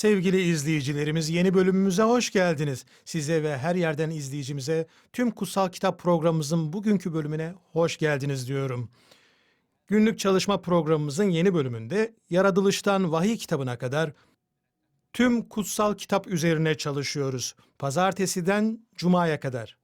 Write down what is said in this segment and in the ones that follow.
Sevgili izleyicilerimiz yeni bölümümüze hoş geldiniz. Size ve her yerden izleyicimize tüm Kutsal Kitap programımızın bugünkü bölümüne hoş geldiniz diyorum. Günlük çalışma programımızın yeni bölümünde yaratılıştan vahiy kitabına kadar tüm kutsal kitap üzerine çalışıyoruz. Pazartesiden cumaya kadar.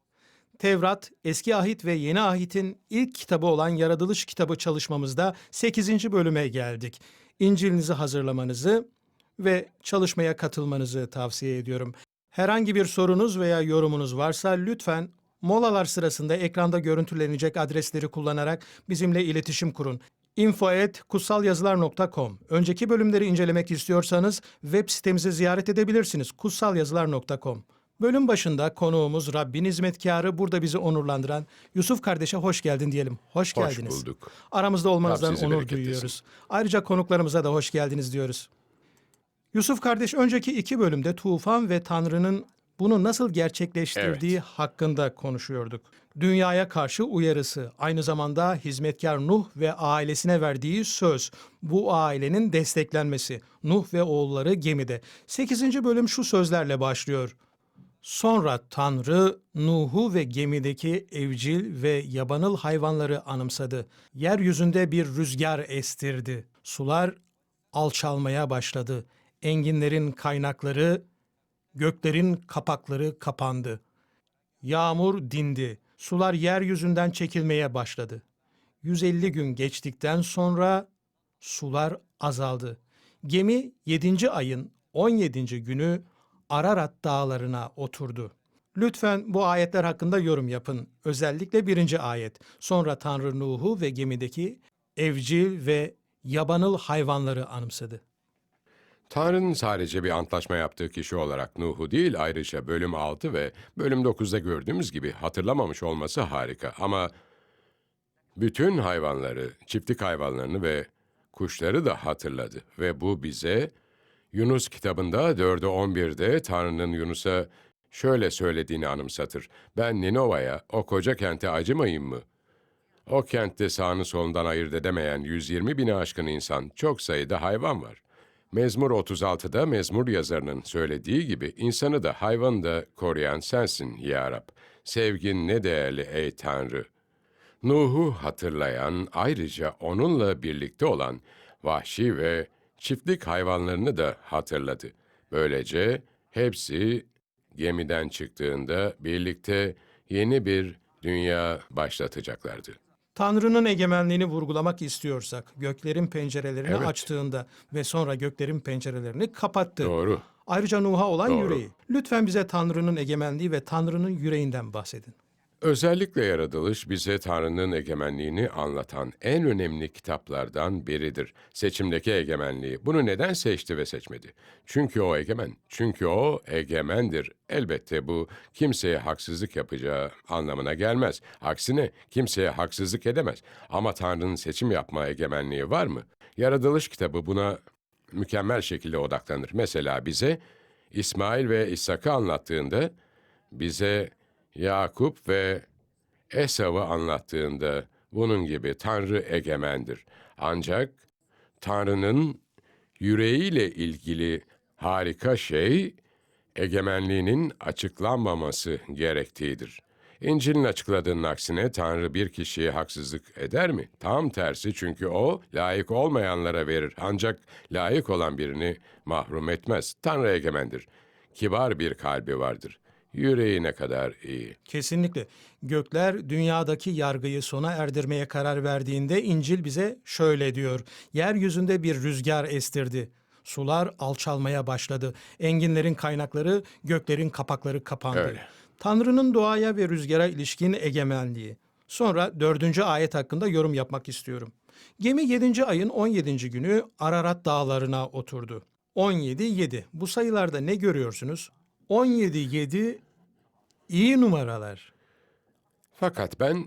Tevrat, Eski Ahit ve Yeni Ahit'in ilk kitabı olan Yaratılış kitabı çalışmamızda 8. bölüme geldik. İncilinizi hazırlamanızı ve çalışmaya katılmanızı tavsiye ediyorum. Herhangi bir sorunuz veya yorumunuz varsa lütfen molalar sırasında ekranda görüntülenecek adresleri kullanarak bizimle iletişim kurun. info@kutsalyazılar.com. Önceki bölümleri incelemek istiyorsanız web sitemizi ziyaret edebilirsiniz. kutsalyazılar.com. Bölüm başında konuğumuz Rabbin hizmetkarı, burada bizi onurlandıran Yusuf kardeşe hoş geldin diyelim. Hoş Hoş geldiniz. bulduk. Aramızda olmanızdan Rab onur duyuyoruz. Ayrıca konuklarımıza da hoş geldiniz diyoruz. Yusuf kardeş önceki iki bölümde tufan ve Tanrı'nın bunu nasıl gerçekleştirdiği hakkında konuşuyorduk. Dünyaya karşı uyarısı, aynı zamanda hizmetkar Nuh ve ailesine verdiği söz, bu ailenin desteklenmesi, Nuh ve oğulları gemide. 8. bölüm şu sözlerle başlıyor. Sonra Tanrı Nuh'u ve gemideki evcil ve yabanıl hayvanları anımsadı. Yeryüzünde bir rüzgar estirdi. Sular alçalmaya başladı. Enginlerin kaynakları, göklerin kapakları kapandı. Yağmur dindi. Sular yeryüzünden çekilmeye başladı. 150 gün geçtikten sonra sular azaldı. Gemi 7. ayın 17. günü Ararat dağlarına oturdu. Lütfen bu ayetler hakkında yorum yapın. Özellikle birinci ayet. Sonra Tanrı Nuh'u ve gemideki evcil ve yabanıl hayvanları anımsadı. Tanrı'nın sadece bir antlaşma yaptığı kişi olarak Nuh'u değil ayrıca bölüm 6 ve bölüm 9'da gördüğümüz gibi hatırlamamış olması harika. Ama bütün hayvanları, çiftlik hayvanlarını ve kuşları da hatırladı. Ve bu bize Yunus kitabında 4'e 11'de Tanrı'nın Yunus'a şöyle söylediğini anımsatır. Ben Ninova'ya, o koca kente acımayayım mı? O kentte sağını solundan ayırt edemeyen 120 bini aşkın insan, çok sayıda hayvan var. Mezmur 36'da mezmur yazarının söylediği gibi insanı da hayvanı da koruyan sensin ya Rab. Sevgin ne değerli ey Tanrı. Nuh'u hatırlayan ayrıca onunla birlikte olan vahşi ve çiftlik hayvanlarını da hatırladı. Böylece hepsi gemiden çıktığında birlikte yeni bir dünya başlatacaklardı. Tanrı'nın egemenliğini vurgulamak istiyorsak göklerin pencerelerini Evet. açtığında ve sonra göklerin pencerelerini kapattı. Doğru. Ayrıca Nuh'a olan Doğru. yüreği. Lütfen bize Tanrı'nın egemenliği ve Tanrı'nın yüreğinden bahsedin. Özellikle yaratılış bize Tanrı'nın egemenliğini anlatan en önemli kitaplardan biridir. Seçimdeki egemenliği. Bunu neden seçti ve seçmedi? Çünkü o egemen. Çünkü o egemendir. Elbette bu kimseye haksızlık yapacağı anlamına gelmez. Aksine kimseye haksızlık edemez. Ama Tanrı'nın seçim yapma egemenliği var mı? Yaratılış kitabı buna mükemmel şekilde odaklanır. Mesela bize İsmail ve İshak'ı anlattığında bize Yakup ve Esav'ı anlattığında bunun gibi Tanrı egemendir. Ancak Tanrı'nın yüreğiyle ilgili harika şey egemenliğinin açıklanmaması gerektiğidir. İncil'in açıkladığının aksine Tanrı bir kişiye haksızlık eder mi? Tam tersi çünkü o layık olmayanlara verir ancak layık olan birini mahrum etmez. Tanrı egemendir. Kibar bir kalbi vardır. Yüreğine kadar iyi. Kesinlikle. Gökler dünyadaki yargıyı sona erdirmeye karar verdiğinde İncil bize şöyle diyor. Yeryüzünde bir rüzgar estirdi. Sular alçalmaya başladı. Enginlerin kaynakları, göklerin kapakları kapandı. Öyle. Tanrı'nın doğaya ve rüzgara ilişkin egemenliği. Sonra dördüncü ayet hakkında yorum yapmak istiyorum. Gemi 7. ayın 17. günü Ararat dağlarına oturdu. 17-7. Bu sayılarda ne görüyorsunuz? 17-7 iyi numaralar. Fakat ben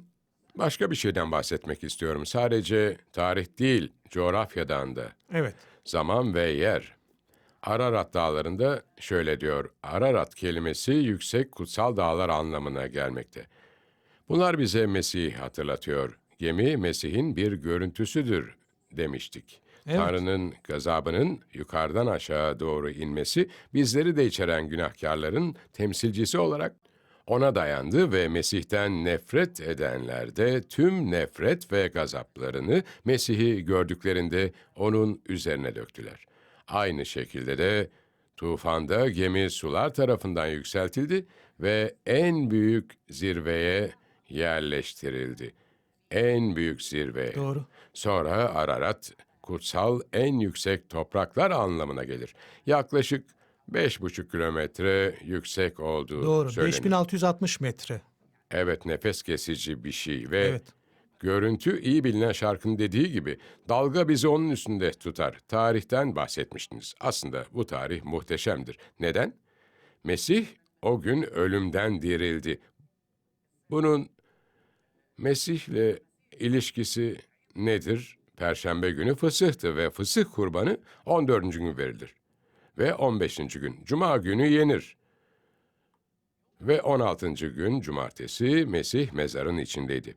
başka bir şeyden bahsetmek istiyorum. Sadece tarih değil, coğrafyadan da. Evet. Zaman ve yer. Ararat dağlarında şöyle diyor. Ararat kelimesi yüksek kutsal dağlar anlamına gelmekte. Bunlar bize Mesih'i hatırlatıyor. Gemi Mesih'in bir görüntüsüdür demiştik. Evet. Tanrı'nın gazabının yukarıdan aşağı doğru inmesi bizleri de içeren günahkarların temsilcisi olarak ona dayandı ve Mesih'ten nefret edenler de tüm nefret ve gazaplarını Mesih'i gördüklerinde onun üzerine döktüler. Aynı şekilde de tufanda gemi sular tarafından yükseltildi ve en büyük zirveye yerleştirildi. En büyük zirveye. Doğru. Sonra Ararat, kutsal en yüksek topraklar anlamına gelir. Yaklaşık beş buçuk kilometre yüksek olduğu Doğru. söylenir. 5660 metre. Evet nefes kesici bir şey ve Evet. görüntü iyi bilinen şarkının dediği gibi dalga bizi onun üstünde tutar. Tarihten bahsetmiştiniz. Aslında bu tarih muhteşemdir. Neden? Mesih o gün ölümden dirildi. Bunun Mesih'le ilişkisi nedir? Perşembe günü fısıhtı ve fısıh kurbanı 14. gün verilir. Ve 15. gün Cuma günü yenir. Ve 16. gün cumartesi Mesih mezarın içindeydi.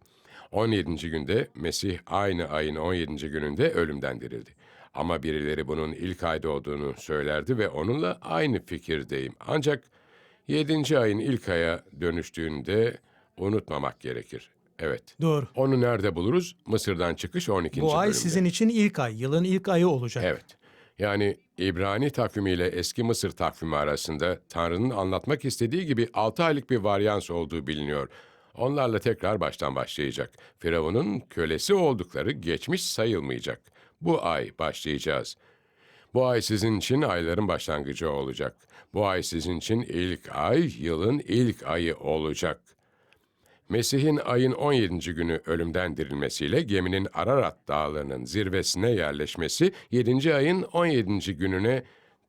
17. günde Mesih aynı ayın 17. gününde ölümden dirildi. Ama birileri bunun ilk ayda olduğunu söylerdi ve onunla aynı fikirdeyim. Ancak 7. ayın ilk aya dönüştüğünde unutmamak gerekir. Evet. Doğru. Onu nerede buluruz? Mısır'dan çıkış 12. Bu ay bölümde. sizin için ilk ay, yılın ilk ayı olacak. Evet. Yani İbrani takvimiyle eski Mısır takvimi arasında Tanrı'nın anlatmak istediği gibi 6 aylık bir varyans olduğu biliniyor. Onlarla tekrar baştan başlayacak. Firavun'un kölesi oldukları geçmiş sayılmayacak. Bu ay başlayacağız. Bu ay sizin için ayların başlangıcı olacak. Bu ay sizin için ilk ay, yılın ilk ayı olacak. Mesih'in ayın 17. günü ölümden dirilmesiyle geminin Ararat dağlarının zirvesine yerleşmesi 7. ayın 17. gününe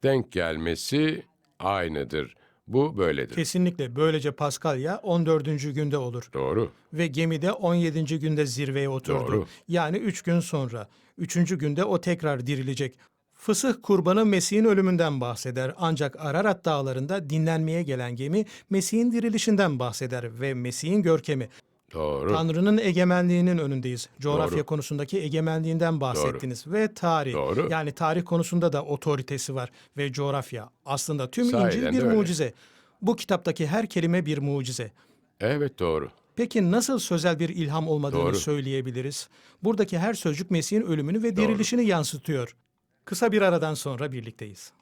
denk gelmesi aynıdır. Bu böyledir. Kesinlikle. Böylece Paskalya 14. günde olur. Doğru. Ve gemide 17. günde zirveye oturdu. Doğru. Yani 3 gün sonra. 3. günde o tekrar dirilecek. Fısıh kurbanı Mesih'in ölümünden bahseder. Ancak Ararat dağlarında dinlenmeye gelen gemi Mesih'in dirilişinden bahseder ve Mesih'in görkemi. Doğru. Tanrı'nın egemenliğinin önündeyiz. Coğrafya Doğru. konusundaki egemenliğinden bahsettiniz ve tarih. Doğru. Yani tarih konusunda da otoritesi var ve coğrafya. Aslında tüm Sahiden İncil bir öyle. mucize. Bu kitaptaki her kelime bir mucize. Evet doğru. Peki nasıl sözel bir ilham olmadığını Doğru. söyleyebiliriz? Buradaki her sözcük Mesih'in ölümünü ve dirilişini yansıtıyor. Kısa bir aradan sonra birlikteyiz.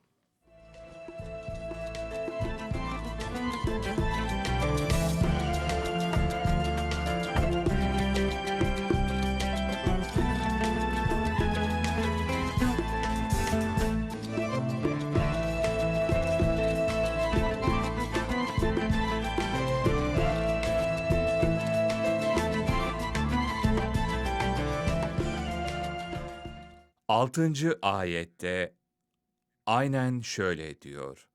Altıncı ayette aynen şöyle diyor.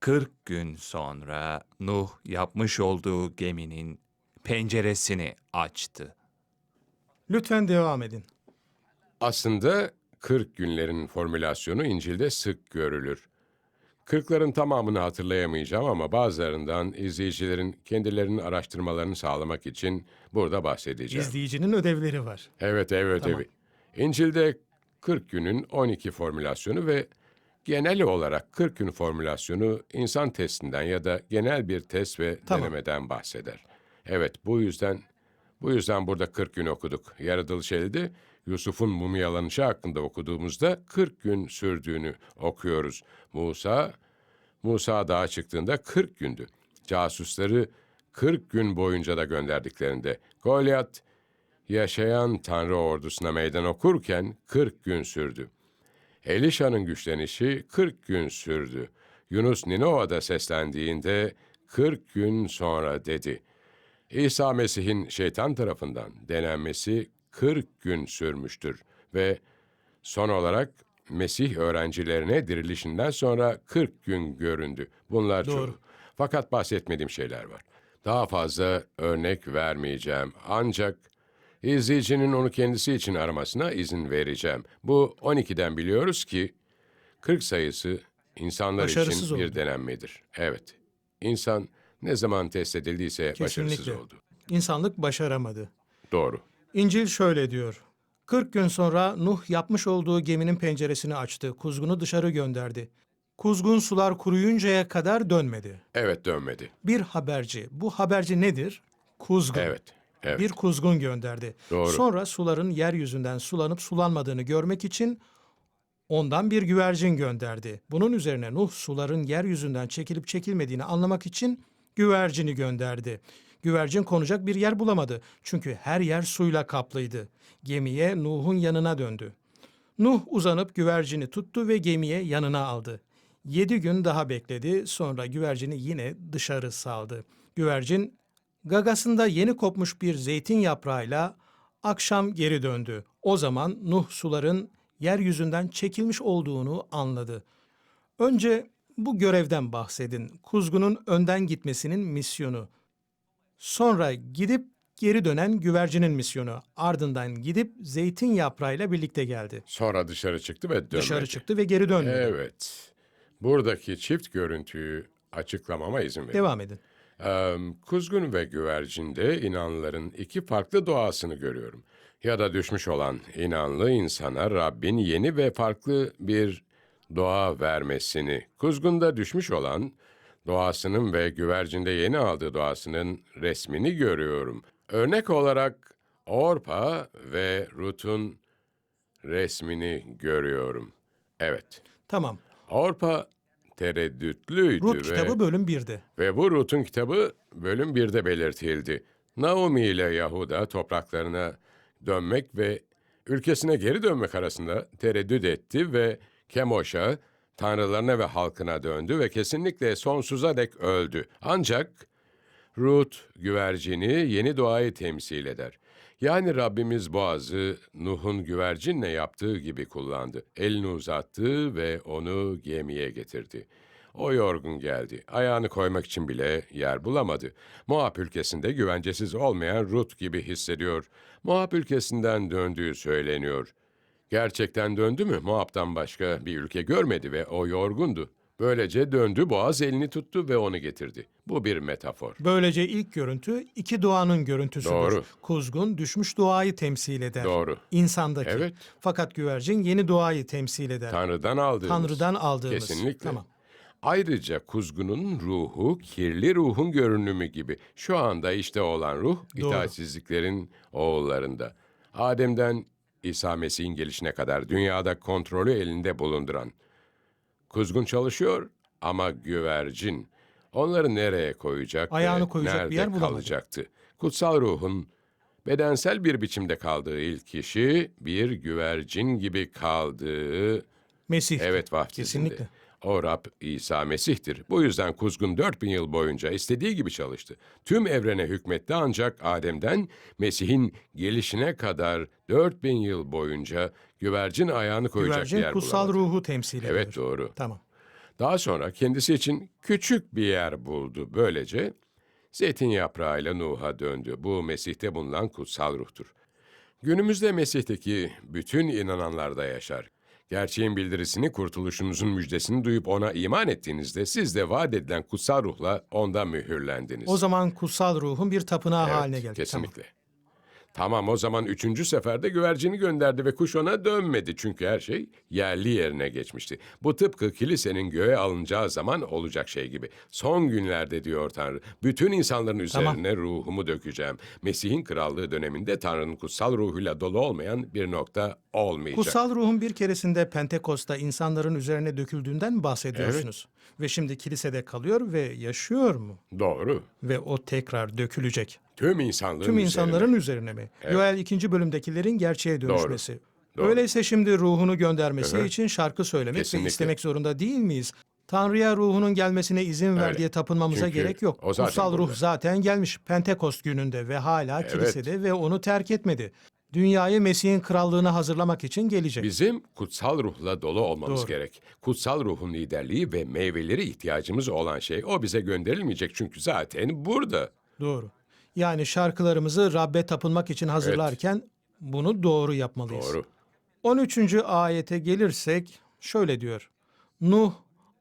40 gün sonra Nuh yapmış olduğu geminin penceresini açtı. Lütfen devam edin. Aslında 40 günlerin formülasyonu İncil'de sık görülür. Kırkların tamamını hatırlayamayacağım ama bazılarından izleyicilerin kendilerinin araştırmalarını sağlamak için burada bahsedeceğim. İzleyicinin ödevleri var. Evet, evet, Tamam. evet. İncil'de 40 günün 12 formülasyonu ve genel olarak 40 gün formülasyonu insan testinden ya da genel bir test ve Tamam. denemeden bahseder. Evet, bu yüzden bu yüzden burada 40 gün okuduk. Yaratılış elde Yusuf'un mumyalanışı hakkında okuduğumuzda 40 gün sürdüğünü okuyoruz. Musa Musa dağa çıktığında 40 gündü. casusları 40 gün boyunca da gönderdiklerinde Goliat yaşayan Tanrı ordusuna meydan okurken 40 gün sürdü. Elişa'nın güçlenişi 40 gün sürdü. Yunus Ninova'da seslendiğinde 40 gün sonra dedi. İsa Mesih'in şeytan tarafından denenmesi 40 gün sürmüştür ve son olarak Mesih öğrencilerine dirilişinden sonra 40 gün göründü. Bunlar Doğru. çok. Fakat bahsetmediğim şeyler var. Daha fazla örnek vermeyeceğim. Ancak izleyicinin onu kendisi için aramasına izin vereceğim. Bu 12'den biliyoruz ki 40 sayısı insanlar Başarısız için bir oldu. denenmedir. Evet. İnsan ne zaman test edildiyse başarısız Kesinlikle. oldu. İnsanlık başaramadı. Doğru. İncil şöyle diyor. 40 gün sonra Nuh yapmış olduğu geminin penceresini açtı. Kuzgunu dışarı gönderdi. Kuzgun sular kuruyuncaya kadar dönmedi. Evet dönmedi. Bir haberci. Bu haberci nedir? Kuzgun. Evet. Evet. Bir kuzgun gönderdi. Doğru. Sonra suların yeryüzünden sulanıp sulanmadığını görmek için ondan bir güvercin gönderdi. Bunun üzerine Nuh suların yeryüzünden çekilip çekilmediğini anlamak için güvercini gönderdi. Güvercin konacak bir yer bulamadı. Çünkü her yer suyla kaplıydı. Gemiye Nuh'un yanına döndü. Nuh uzanıp güvercini tuttu ve gemiye yanına aldı. Yedi gün daha bekledi, sonra güvercini yine dışarı saldı. Güvercin gagasında yeni kopmuş bir zeytin yaprağıyla akşam geri döndü. O zaman Nuh suların yeryüzünden çekilmiş olduğunu anladı. Önce bu görevden bahsedin. Kuzgunun önden gitmesinin misyonu. Sonra gidip geri dönen güvercinin misyonu. Ardından gidip zeytin yaprağıyla birlikte geldi. Sonra dışarı çıktı ve dönmedi. Dışarı çıktı ve geri dönmedi. Evet. Buradaki çift görüntüyü açıklamama izin verin. Devam edin. Kuzgun ve güvercinde inanların iki farklı doğasını görüyorum. Ya da düşmüş olan inanlı insana Rabbin yeni ve farklı bir doğa vermesini, kuzgunda düşmüş olan doğasının ve güvercinde yeni aldığı doğasının resmini görüyorum. Örnek olarak Orpa ve Rut'un resmini görüyorum. Evet. Tamam. Orpa tereddütlüydü Rut ve... kitabı bölüm 1'de. Ve bu Rut'un kitabı bölüm 1'de belirtildi. Naomi ile Yahuda topraklarına dönmek ve ülkesine geri dönmek arasında tereddüt etti ve Kemoş'a, tanrılarına ve halkına döndü ve kesinlikle sonsuza dek öldü. Ancak Rut güvercini yeni doğayı temsil eder. Yani Rabbimiz boğazı Nuh'un güvercinle yaptığı gibi kullandı. Elini uzattı ve onu gemiye getirdi. O yorgun geldi. Ayağını koymak için bile yer bulamadı. Moab ülkesinde güvencesiz olmayan Rut gibi hissediyor. Moab ülkesinden döndüğü söyleniyor. Gerçekten döndü mü? Moab'dan başka bir ülke görmedi ve o yorgundu. Böylece döndü, boğaz elini tuttu ve onu getirdi. Bu bir metafor. Böylece ilk görüntü iki doğanın görüntüsüdür. Doğru. Kuzgun düşmüş doğayı temsil eder. Doğru. İnsandaki. Evet. Fakat güvercin yeni doğayı temsil eder. Tanrı'dan aldığımız. Tanrı'dan aldığımız. Kesinlikle. Tamam. Ayrıca kuzgunun ruhu kirli ruhun görünümü gibi. Şu anda işte olan ruh Doğru. itaatsizliklerin oğullarında. Adem'den İsa Mesih'in gelişine kadar dünyada kontrolü elinde bulunduran. Kuzgun çalışıyor ama güvercin. Onları nereye koyacak Ayağını ve koyacak bir nerede yer bulamadı. kalacaktı? Kutsal ruhun bedensel bir biçimde kaldığı ilk kişi bir güvercin gibi kaldığı Mesih. Evet vahdizinde. Kesinlikle. O Rab İsa Mesih'tir. Bu yüzden kuzgun 4000 yıl boyunca istediği gibi çalıştı. Tüm evrene hükmetti ancak Adem'den Mesih'in gelişine kadar 4000 yıl boyunca güvercin ayağını koyacak Güvercin yer kutsal bulamadı. ruhu temsil ediyor. Evet doğru. Tamam. Daha sonra kendisi için küçük bir yer buldu. Böylece zeytin yaprağıyla Nuh'a döndü. Bu Mesih'te bulunan kutsal ruhtur. Günümüzde Mesih'teki bütün inananlar da yaşar. Gerçeğin bildirisini, kurtuluşunuzun müjdesini duyup ona iman ettiğinizde siz de vaat edilen kutsal ruhla onda mühürlendiniz. O zaman kutsal ruhun bir tapınağı Evet, haline geldi. Kesinlikle. Tamam o zaman üçüncü seferde güvercini gönderdi ve kuş ona dönmedi. Çünkü her şey yerli yerine geçmişti. Bu tıpkı kilisenin göğe alınacağı zaman olacak şey gibi. Son günlerde diyor Tanrı, bütün insanların üzerine ruhumu dökeceğim. Mesih'in krallığı döneminde Tanrı'nın kutsal ruhuyla dolu olmayan bir nokta olmayacak. Kutsal ruhun bir keresinde Pentekost'ta insanların üzerine döküldüğünden bahsediyorsunuz. Ve şimdi kilisede kalıyor ve yaşıyor mu? Doğru. Ve o tekrar dökülecek. Tüm insanlığın Tüm insanların üzerine mi? Yoel ikinci bölümdekilerin gerçeğe dönüşmesi. Doğru. Öyleyse şimdi ruhunu göndermesi Hı hı. için şarkı söylemek Kesinlikle. ve istemek zorunda değil miyiz? Tanrı'ya ruhunun gelmesine izin ver Öyle. diye tapınmamıza Çünkü gerek yok. o zaten Kutsal ruh burada. zaten gelmiş Pentekost gününde ve hala Evet. kilisede ve onu terk etmedi. Dünyayı Mesih'in krallığına hazırlamak için gelecek. Bizim kutsal ruhla dolu olmamız Doğru. gerek. Kutsal ruhun liderliği ve meyveleri ihtiyacımız olan şey o bize gönderilmeyecek çünkü zaten burada. Doğru. Yani şarkılarımızı Rabbe tapınmak için hazırlarken bunu doğru yapmalıyız. Doğru. 13. ayete gelirsek şöyle diyor. Nuh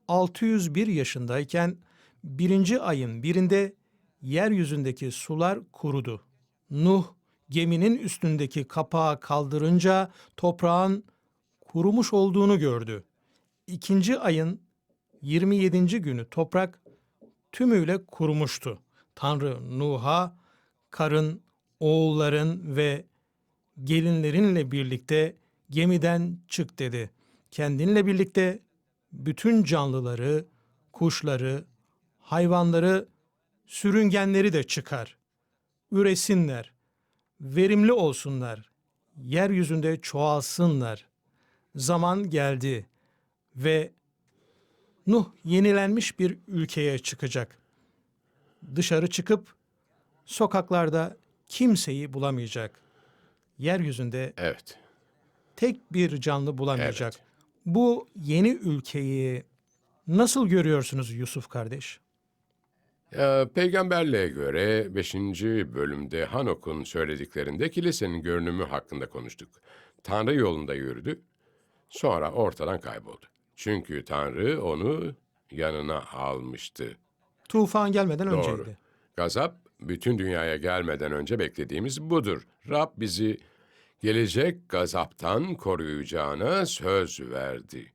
601 yaşındayken birinci ayın birinde yeryüzündeki sular kurudu. Nuh geminin üstündeki kapağı kaldırınca toprağın kurumuş olduğunu gördü. İkinci ayın 27. günü toprak tümüyle kurumuştu. Tanrı Nuh'a karın, oğulların ve gelinlerinle birlikte gemiden çık dedi. Kendinle birlikte bütün canlıları, kuşları, hayvanları, sürüngenleri de çıkar. Üresinler, verimli olsunlar, yeryüzünde çoğalsınlar. Zaman geldi ve Nuh yenilenmiş bir ülkeye çıkacak. Dışarı çıkıp sokaklarda kimseyi bulamayacak. Yeryüzünde Evet. tek bir canlı bulamayacak. Evet. Bu yeni ülkeyi nasıl görüyorsunuz Yusuf kardeş? Ee, peygamberliğe göre 5. bölümde Hanok'un söylediklerinde kilisenin görünümü hakkında konuştuk. Tanrı yolunda yürüdü, sonra ortadan kayboldu. Çünkü Tanrı onu yanına almıştı. Tufan gelmeden Doğru. önceydi. Gazap bütün dünyaya gelmeden önce beklediğimiz budur. Rab bizi gelecek gazaptan koruyacağına söz verdi.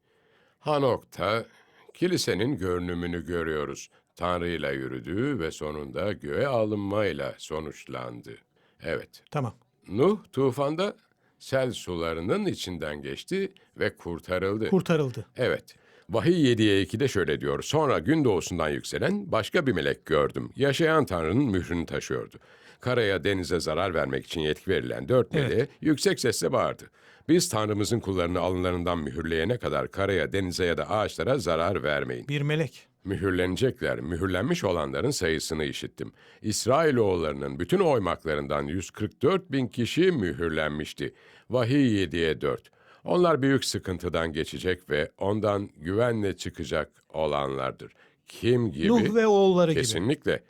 Hanok'ta kilisenin görünümünü görüyoruz. Tanrı ile yürüdü ve sonunda göğe alınmayla sonuçlandı. Evet, Tamam. Nuh tufanda sel sularının içinden geçti ve kurtarıldı. Kurtarıldı. Evet. Vahiy 7'ye 2'de şöyle diyor. Sonra gün doğusundan yükselen başka bir melek gördüm. Yaşayan Tanrı'nın mührünü taşıyordu. Karaya denize zarar vermek için yetki verilen dört Evet. meleğe yüksek sesle bağırdı. Biz Tanrımızın kullarını alınlarından mühürleyene kadar karaya, denize ya da ağaçlara zarar vermeyin. Bir melek. Mühürlenecekler, mühürlenmiş olanların sayısını işittim. İsrailoğullarının bütün oymaklarından 144 bin kişi mühürlenmişti. Vahiy 7'ye 4. Onlar büyük sıkıntıdan geçecek ve ondan güvenle çıkacak olanlardır. Kim gibi? Nuh ve oğulları gibi. Kesinlikle.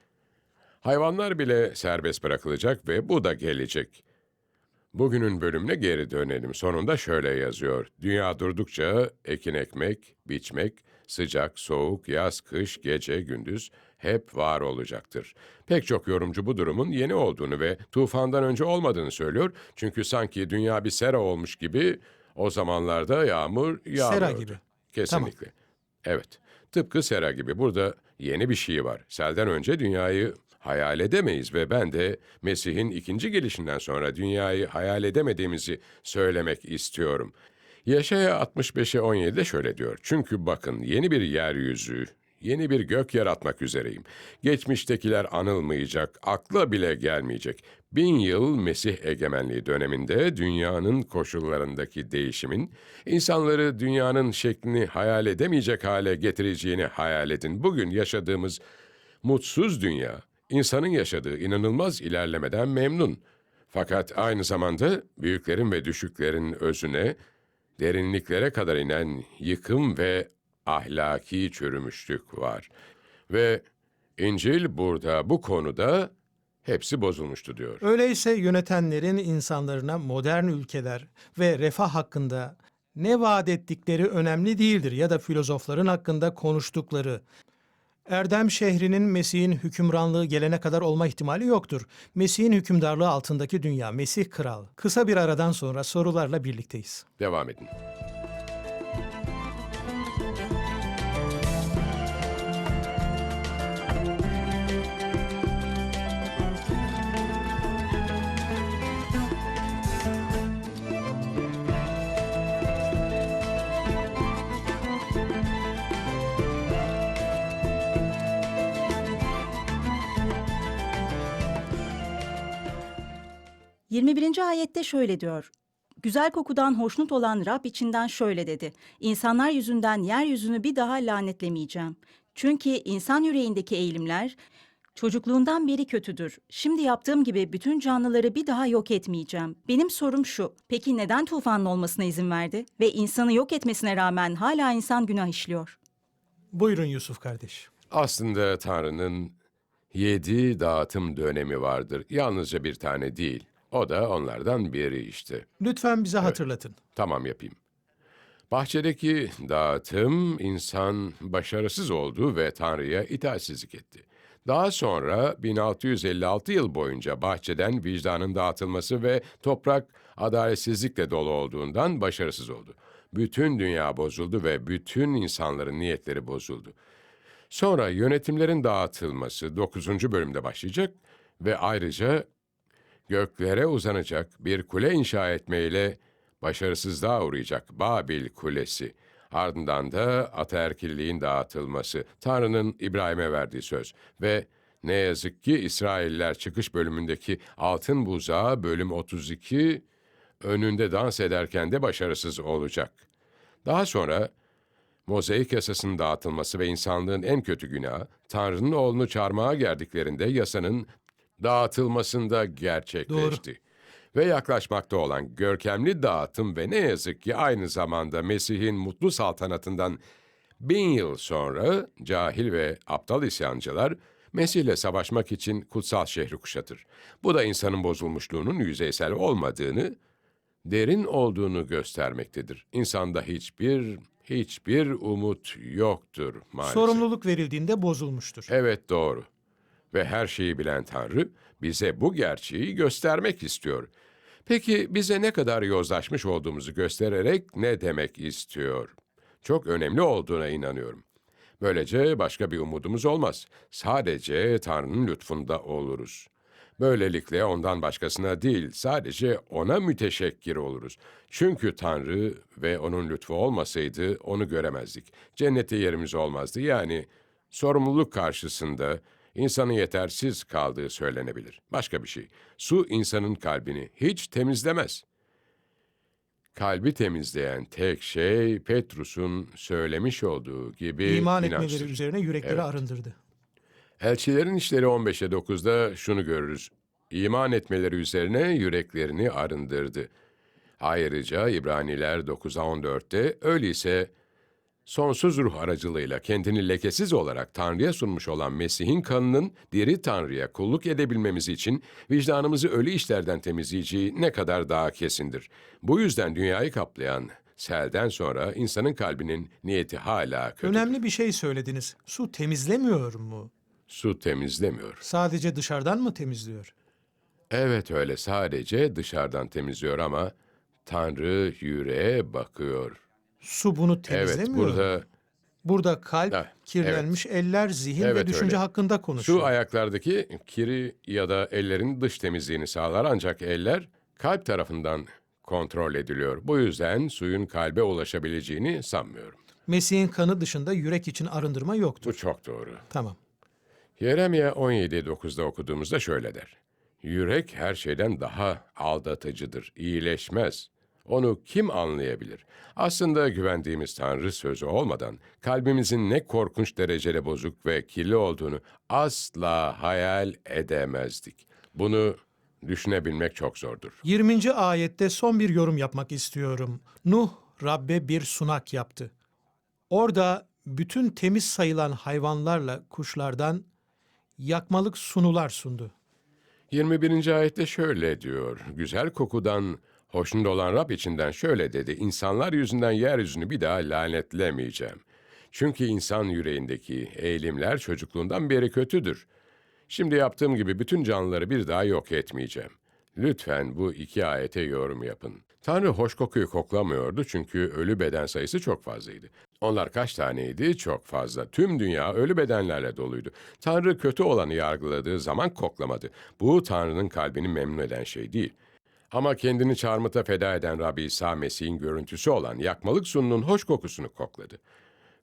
Hayvanlar bile serbest bırakılacak ve bu da gelecek. Bugünün bölümüne geri dönelim. Sonunda şöyle yazıyor. Dünya durdukça ekin ekmek, biçmek, sıcak, soğuk, yaz, kış, gece, gündüz hep var olacaktır. Pek çok yorumcu bu durumun yeni olduğunu ve tufandan önce olmadığını söylüyor. Çünkü sanki dünya bir sera olmuş gibi o zamanlarda yağmur yağmıyordu. gibi. Kesinlikle. Evet. Tıpkı Sera gibi burada yeni bir şey var. Selden önce dünyayı hayal edemeyiz ve ben de Mesih'in ikinci gelişinden sonra dünyayı hayal edemediğimizi söylemek istiyorum. Yaşaya 65'e 17'de şöyle diyor. Çünkü bakın yeni bir yeryüzü, yeni bir gök yaratmak üzereyim. Geçmiştekiler anılmayacak, akla bile gelmeyecek. Bin yıl Mesih egemenliği döneminde dünyanın koşullarındaki değişimin, insanları dünyanın şeklini hayal edemeyecek hale getireceğini hayal edin. Bugün yaşadığımız mutsuz dünya, insanın yaşadığı inanılmaz ilerlemeden memnun. Fakat aynı zamanda büyüklerin ve düşüklerin özüne, derinliklere kadar inen yıkım ve ahlaki çürümüşlük var. Ve İncil burada bu konuda hepsi bozulmuştu diyor. Öyleyse yönetenlerin insanlarına modern ülkeler ve refah hakkında ne vaat ettikleri önemli değildir ya da filozofların hakkında konuştukları. Erdem şehrinin Mesih'in hükümranlığı gelene kadar olma ihtimali yoktur. Mesih'in hükümdarlığı altındaki dünya, Mesih kral. Kısa bir aradan sonra sorularla birlikteyiz. Devam edin. — 21. ayette şöyle diyor. Güzel kokudan hoşnut olan Rab içinden şöyle dedi. İnsanlar yüzünden yeryüzünü bir daha lanetlemeyeceğim. Çünkü insan yüreğindeki eğilimler çocukluğundan beri kötüdür. Şimdi yaptığım gibi bütün canlıları bir daha yok etmeyeceğim. Benim sorum şu. Peki neden tufanın olmasına izin verdi? Ve insanı yok etmesine rağmen hala insan günah işliyor. Buyurun Yusuf kardeş. Aslında Tanrı'nın yedi dağıtım dönemi vardır. Yalnızca bir tane değil. O da onlardan biri işte. Lütfen bize hatırlatın. Tamam yapayım. Bahçedeki dağıtım insan başarısız oldu ve Tanrı'ya itaatsizlik etti. Daha sonra 1656 yıl boyunca bahçeden vicdanın dağıtılması ve toprak adaletsizlikle dolu olduğundan başarısız oldu. Bütün dünya bozuldu ve bütün insanların niyetleri bozuldu. Sonra yönetimlerin dağıtılması 9. bölümde başlayacak ve ayrıca göklere uzanacak bir kule inşa etmeyle başarısızlığa uğrayacak Babil Kulesi. Ardından da ataerkilliğin dağıtılması, Tanrı'nın İbrahim'e verdiği söz ve ne yazık ki İsrailler çıkış bölümündeki altın buzağı bölüm 32 önünde dans ederken de başarısız olacak. Daha sonra Mozaik yasasının dağıtılması ve insanlığın en kötü günahı, Tanrı'nın oğlunu çarmıha gerdiklerinde yasanın dağıtılmasında gerçekleşti. Ve yaklaşmakta olan görkemli dağıtım ve ne yazık ki aynı zamanda Mesih'in mutlu saltanatından bin yıl sonra cahil ve aptal isyancılar Mesih'le savaşmak için kutsal şehri kuşatır. Bu da insanın bozulmuşluğunun yüzeysel olmadığını, derin olduğunu göstermektedir. İnsanda hiçbir hiçbir umut yoktur maalesef. Sorumluluk verildiğinde bozulmuştur. Evet doğru. Ve her şeyi bilen Tanrı bize bu gerçeği göstermek istiyor. Peki bize ne kadar yozlaşmış olduğumuzu göstererek ne demek istiyor? Çok önemli olduğuna inanıyorum. Böylece başka bir umudumuz olmaz. Sadece Tanrı'nın lütfunda oluruz. Böylelikle ondan başkasına değil, sadece ona müteşekkir oluruz. Çünkü Tanrı ve onun lütfu olmasaydı onu göremezdik. Cennette yerimiz olmazdı. Yani sorumluluk karşısında insanın yetersiz kaldığı söylenebilir. Başka bir şey. Su insanın kalbini hiç temizlemez. Kalbi temizleyen tek şey Petrus'un söylemiş olduğu gibi İman inançtır. etmeleri üzerine yürekleri Evet. arındırdı. Elçilerin işleri 15'e 9'da şunu görürüz. İman etmeleri üzerine yüreklerini arındırdı. Ayrıca İbraniler 9'a 14'te öyleyse sonsuz ruh aracılığıyla kendini lekesiz olarak Tanrı'ya sunmuş olan Mesih'in kanının diri Tanrı'ya kulluk edebilmemiz için vicdanımızı ölü işlerden temizleyeceği ne kadar daha kesindir. Bu yüzden dünyayı kaplayan selden sonra insanın kalbinin niyeti hala kötü. Önemli bir şey söylediniz. Su temizlemiyor mu? Su temizlemiyor. Sadece dışarıdan mı temizliyor? Evet öyle sadece dışarıdan temizliyor ama Tanrı yüreğe bakıyor. Su bunu Evet temizlemiyor. mu? burada Burada kalp, Ha, kirlenmiş eller, zihin ve Evet, düşünce öyle. hakkında konuşuyor. şu ayaklardaki kiri ya da ellerin dış temizliğini sağlar ancak eller kalp tarafından kontrol ediliyor. Bu yüzden suyun kalbe ulaşabileceğini sanmıyorum. Mesih'in kanı dışında yürek için arındırma yoktur. Bu çok doğru. Tamam. Yeremye 17.9'da okuduğumuzda şöyle der. Yürek her şeyden daha aldatıcıdır, iyileşmez. Onu kim anlayabilir? Aslında güvendiğimiz Tanrı sözü olmadan kalbimizin ne korkunç derecede bozuk ve kirli olduğunu asla hayal edemezdik. Bunu düşünebilmek çok zordur. 20. ayette son bir yorum yapmak istiyorum. Nuh Rabbe bir sunak yaptı. Orada bütün temiz sayılan hayvanlarla kuşlardan yakmalık sunular sundu. 21. ayette şöyle diyor. Güzel kokudan hoşnut olan Rab içinden şöyle dedi. İnsanlar yüzünden yeryüzünü bir daha lanetlemeyeceğim. Çünkü insan yüreğindeki eğilimler çocukluğundan beri kötüdür. Şimdi yaptığım gibi bütün canlıları bir daha yok etmeyeceğim. Lütfen bu iki ayete yorum yapın. Tanrı hoş kokuyu koklamıyordu çünkü ölü beden sayısı çok fazlaydı. Onlar kaç taneydi? Çok fazla. Tüm dünya ölü bedenlerle doluydu. Tanrı kötü olanı yargıladığı zaman koklamadı. Bu Tanrı'nın kalbini memnun eden şey değil. Ama kendini çarmıhta feda eden Rabbi İsa Mesih'in görüntüsü olan yakmalık sununun hoş kokusunu kokladı.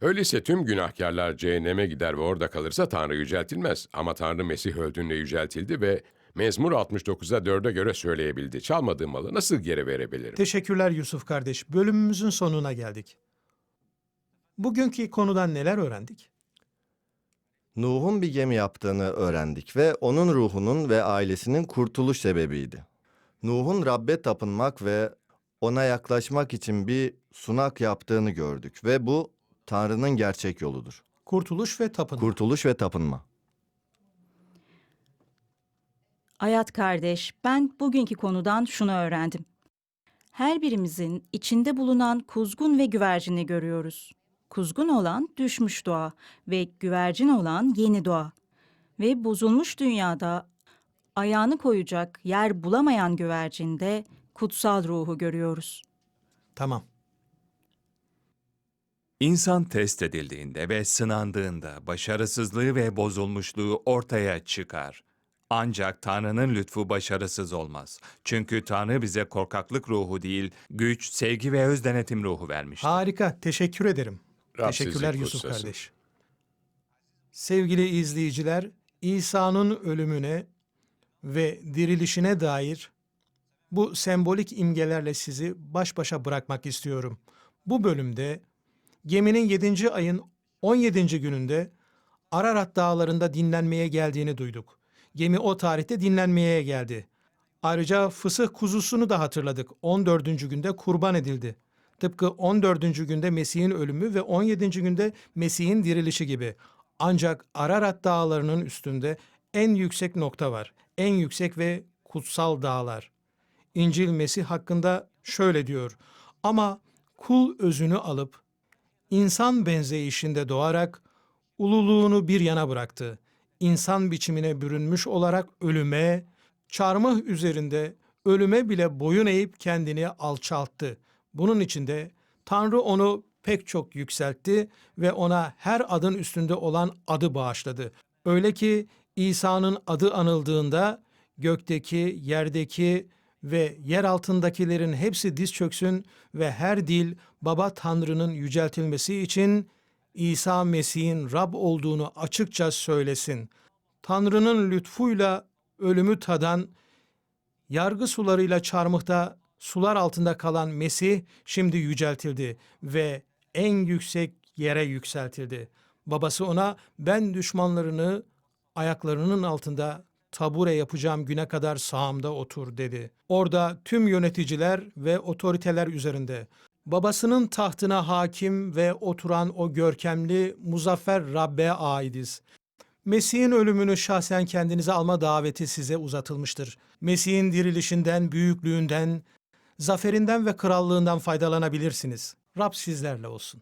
Öyleyse tüm günahkarlar cehenneme gider ve orada kalırsa Tanrı yüceltilmez. Ama Tanrı Mesih öldüğünde yüceltildi ve Mezmur 69'a 4'e göre söyleyebildi. Çalmadığım malı nasıl geri verebilirim? Teşekkürler Yusuf kardeş. Bölümümüzün sonuna geldik. Bugünkü konudan neler öğrendik? Nuh'un bir gemi yaptığını öğrendik ve onun ruhunun ve ailesinin kurtuluş sebebiydi. Nuh'un Rabbe tapınmak ve ona yaklaşmak için bir sunak yaptığını gördük ve bu Tanrı'nın gerçek yoludur. Kurtuluş ve tapınma. Kurtuluş ve tapınma. Hayat kardeş, ben bugünkü konudan şunu öğrendim. Her birimizin içinde bulunan kuzgun ve güvercini görüyoruz. Kuzgun olan düşmüş doğa ve güvercin olan yeni doğa. Ve bozulmuş dünyada ayağını koyacak yer bulamayan güvercinde kutsal ruhu görüyoruz. Tamam. İnsan test edildiğinde ve sınandığında başarısızlığı ve bozulmuşluğu ortaya çıkar. Ancak Tanrı'nın lütfu başarısız olmaz. Çünkü Tanrı bize korkaklık ruhu değil, güç, sevgi ve öz denetim ruhu vermiştir. Harika. Teşekkür ederim. Rab Teşekkürler sizi Yusuf kutsasın. kardeş. Sevgili izleyiciler, İsa'nın ölümüne ve dirilişine dair bu sembolik imgelerle sizi baş başa bırakmak istiyorum. Bu bölümde geminin 7. ayın 17. gününde Ararat dağlarında dinlenmeye geldiğini duyduk. Gemi o tarihte dinlenmeye geldi. Ayrıca fısıh kuzusunu da hatırladık. 14. günde kurban edildi. Tıpkı 14. günde Mesih'in ölümü ve 17. günde Mesih'in dirilişi gibi. Ancak Ararat dağlarının üstünde en yüksek nokta var. En yüksek ve kutsal dağlar. İncil Mesih hakkında şöyle diyor. Ama kul özünü alıp insan benzeyişinde doğarak ululuğunu bir yana bıraktı. İnsan biçimine bürünmüş olarak ölüme, çarmıh üzerinde ölüme bile boyun eğip kendini alçalttı. Bunun içinde Tanrı onu pek çok yükseltti ve ona her adın üstünde olan adı bağışladı. Öyle ki İsa'nın adı anıldığında gökteki, yerdeki ve yer altındakilerin hepsi diz çöksün ve her dil Baba Tanrı'nın yüceltilmesi için İsa Mesih'in Rab olduğunu açıkça söylesin. Tanrı'nın lütfuyla ölümü tadan, yargı sularıyla çarmıhta sular altında kalan Mesih şimdi yüceltildi ve en yüksek yere yükseltildi. Babası ona ben düşmanlarını ayaklarının altında tabure yapacağım güne kadar sağımda otur dedi. Orada tüm yöneticiler ve otoriteler üzerinde babasının tahtına hakim ve oturan o görkemli muzaffer Rabbe aidiz. Mesih'in ölümünü şahsen kendinize alma daveti size uzatılmıştır. Mesih'in dirilişinden, büyüklüğünden, zaferinden ve krallığından faydalanabilirsiniz. Rab sizlerle olsun.